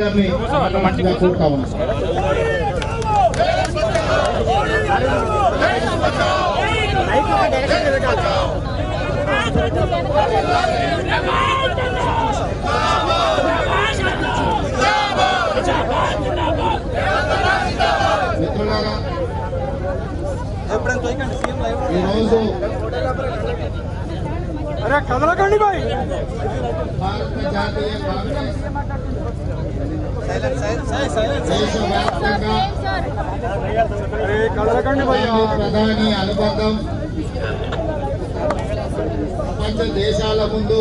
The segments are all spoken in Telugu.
గారిని మాట్లాడుతుగా కోరుతా ఉన్నాను. మిత్రులారా ఈరోజు అరే కదలకండి బాయ్ భారత జాతీయ కాంగ్రెస్ ప్రధాని ప్రధాని అనుబంధం ప్రపంచ దేశాల ముందు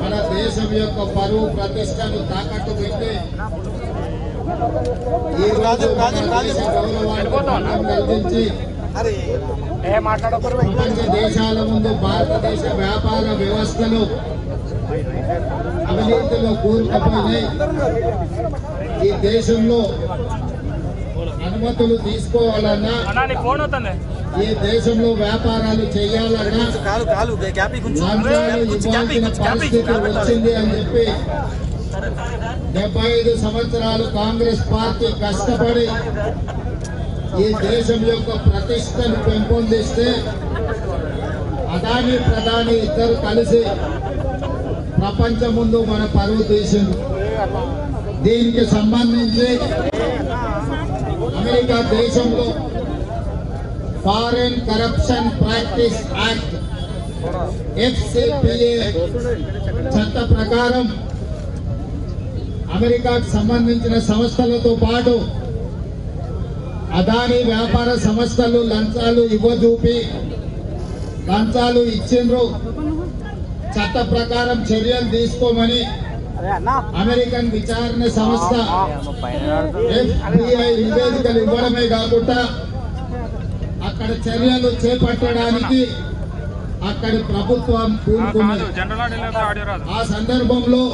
మన దేశం యొక్క పరువు ప్రతిష్టను తాకట్టు పెట్టి ఈ రోజు మన కల్పించి ప్రపంచ దేశాల ముందు భారతదేశ వ్యాపార వ్యవస్థలు అవినీతిలో కూరుకుపోయినాయి ఈ దేశంలో అనుమతులు తీసుకోవాలన్నా ఈ దేశంలో వ్యాపారాలు చేయాలన్నా ఇవ్వాల్సిన పరిస్థితి వచ్చింది అని చెప్పి డెబ్బై ఐదు సంవత్సరాలు కాంగ్రెస్ పార్టీ కష్టపడి ఈ దేశం యొక్క ప్రతిష్టను పెంపొందిస్తే అదాని ప్రధాని ఇద్దరు కలిసి ప్రపంచం ముందు మన పరువు తీసింది దీనికి సంబంధించి అమెరికా దేశంలో foreign corruption practice act FCPA చట్ట ప్రకారం అమెరికాకు సంబంధించిన సంస్థలతో పాటు అదాని వ్యాపార సంస్థలు లంచాలు ఇవ్వజూపి లంచాలు ఇచ్చిండ్రు. చట్ట ప్రకారం చర్యలు తీసుకోమని అమెరికన్ విచారణ సంస్థ ఎఫ్బిఐ నివేదికలు ఇవ్వడమే కాకుండా అక్కడ చర్యలు చేపట్టడానికి అక్కడి ప్రభుత్వం ఆ సందర్భంలో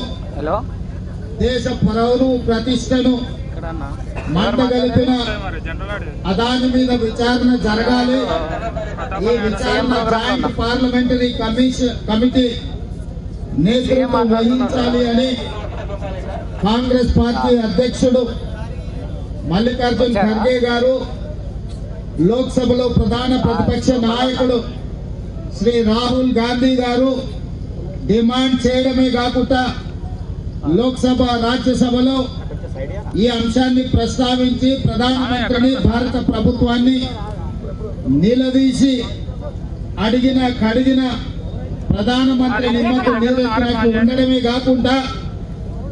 దేశ పౌరు ప్రతిష్టను ఆడియో అదాని మీద విచారణ జరగాలి ఈ విచారణ జాయింట్ పార్లమెంటరీ కమిషన్ కమిటీ నేతృత్వం వహించాలి అని కాంగ్రెస్ పార్టీ అధ్యక్షుడు మల్లికార్జున్ ఖర్గే గారు లోక్సభలో ప్రధాన ప్రతిపక్ష నాయకుడు శ్రీ రాహుల్ గాంధీ గారు డిమాండ్ చేయడమే కాకుండా లోక్సభ రాజ్యసభలో ఈ అంశాన్ని ప్రస్తావించి ప్రధానమంత్రిని భారత ప్రభుత్వాన్ని నిలదీసి అడిగిన కడిగిన ప్రధానమంత్రి నిమ్మకు నీరెత్తినట్టు ఉండడమే కాకుండా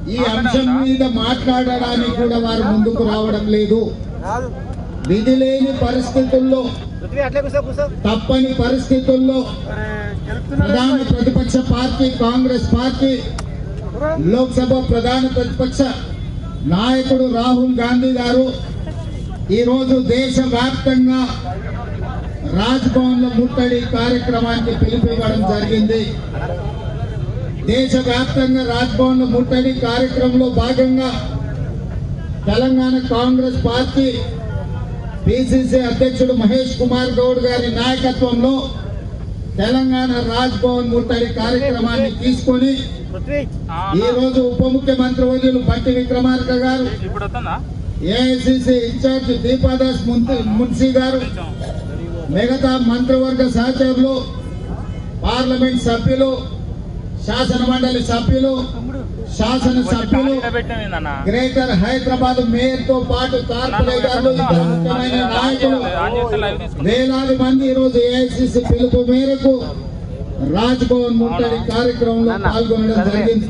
ఈ అంశం మీద మాట్లాడడానికి కూడా వారు ముందుకు రావడం లేదు. విధి లేని పరిస్థితుల్లో తప్పని పరిస్థితుల్లో ప్రధాన ప్రతిపక్ష పార్టీ కాంగ్రెస్ పార్టీ లోక్సభ ప్రధాన ప్రతిపక్ష నాయకుడు రాహుల్ గాంధీ గారు ఈరోజు దేశవ్యాప్తంగా రాజ్భవన్లో ముట్టడి కార్యక్రమానికి పిలుపునివ్వడం జరిగింది. దేశవ్యాప్తంగా రాజ్భవన్లో ముట్టడి కార్యక్రమంలో భాగంగా తెలంగాణ కాంగ్రెస్ పార్టీ పిసిసి అధ్యక్షుడు మహేష్ కుమార్ గౌడ్ గారి నాయకత్వంలో తెలంగాణ రాజ్భవన్ ముట్టడి కార్యక్రమాన్ని తీసుకొని ఈ రోజు ఉప ముఖ్యమంత్రి వర్యులు బట్టి విక్రమార్క గారు ఏఐసిసి ఇన్ఛార్జ్ దీపాదాస్ మున్సి- గారు మిగతా మంత్రివర్గ సహచరులు పార్లమెంట్ సభ్యులు శాసన మండలి సభ్యులు శాసన సభ్యులు గ్రేటర్ హైదరాబాద్ మేయర్తో పాటు కార్పొరేటర్లు ముఖ్యమైన నాయకులు వేలాది మంది ఈ రోజు ఏఐసిసి పిలుపు మేరకు రాజ్ భవన్ ముట్టడి కార్యక్రమంలో పాల్గొనడం జరిగింది.